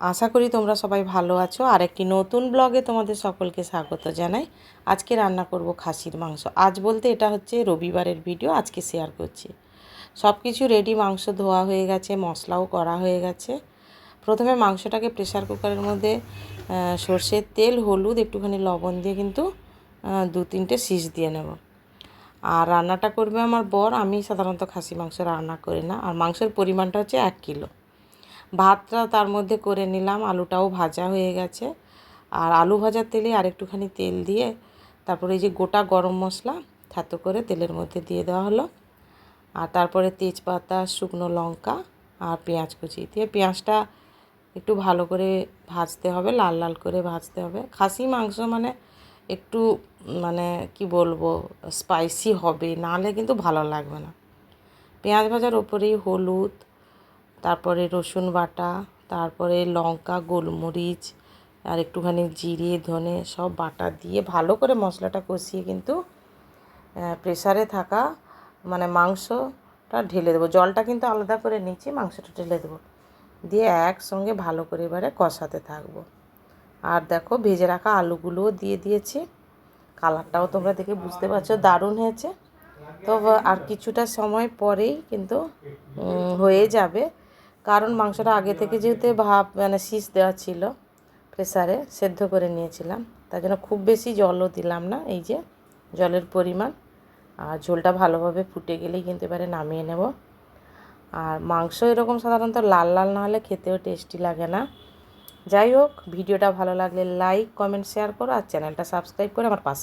আশা করি তোমরা সবাই ভালো আছো। আর একটি নতুন ব্লগে তোমাদের সকলকে স্বাগত জানাই। আজকে রান্না করব খাসির মাংস। আজ বলতে এটা হচ্ছে রবিবারের ভিডিও আজকে শেয়ার করছি। সব কিছু রেডি মাংস ধোয়া হয়ে গেছে, মশলাও করা হয়ে গেছে। প্রথমে মাংসটাকে প্রেশার কুকারের মধ্যে সর্ষের তেল, হলুদ, একটুখানি লবণ দিয়ে কিন্তু দু তিনটে শীষ দিয়ে নেব। আর রান্নাটা করবে আমার বর। আমি সাধারণত খাসি মাংস রান্না করি না। আর মাংসের পরিমাণটা হচ্ছে এক কিলো। ভাতটা তার মধ্যে করে নিলাম, আলুটাও ভাজা হয়ে গেছে। আর আলু ভাজার তেলে আর একটুখানি তেল দিয়ে তারপরে এই যে গোটা গরম মশলা থাতো করে তেলের মধ্যে দিয়ে দেওয়া হলো। আর তারপরে তেজপাতা, শুকনো লঙ্কা আর পেঁয়াজ কুচি দিয়ে পেঁয়াজটা একটু ভালো করে ভাজতে হবে, লাল লাল করে ভাজতে হবে। খাসি মাংস মানে একটু মানে কি বলব স্পাইসি হবে, নাহলে কিন্তু ভালো লাগবে না। পেঁয়াজ ভাজার ওপরেই হলুদ তারপরে রসুন বাটা, তারপরে লঙ্কা, গোলমরিচ, আর একটুখানি জিরে, ধনে, সব বাটা দিয়ে ভালো করে মশলাটা কষিয়ে কিন্তু প্রেসারে থাকা মানে মাংসটা ঢেলে দেবো। জলটা কিন্তু আলাদা করে নিচ্ছি, মাংসটা ঢেলে দেবো। দিয়ে একসঙ্গে ভালো করে এবারে কষাতে থাকব। আর দেখো ভেজে রাখা আলুগুলোও দিয়ে দিয়েছি। কালারটাও তোমরা দেখে বুঝতে পারছ, দারুণ হয়েছে। তো আর কিছুটা সময় পরেই কিন্তু হয়ে যাবে। কারণ মাংসটা আগে থেকে যেহেতু ভাপ মানে শীষ দেওয়া ছিল, প্রেসারে সেদ্ধ করে নিয়েছিলাম। তার জন্য খুব বেশি জলও দিলাম না, এই যে জলের পরিমাণ। আর ঝোলটা ভালোভাবে ফুটে গেলেই কিন্তু এবারে নামিয়ে নেব। আর মাংস এরকম সাধারণত লাল লাল না হলে খেতেও টেস্টি লাগে না। যাই হোক, ভিডিওটা ভালো লাগলে লাইক, কমেন্ট, শেয়ার করো আর চ্যানেলটা সাবস্ক্রাইব করে আমার পাশে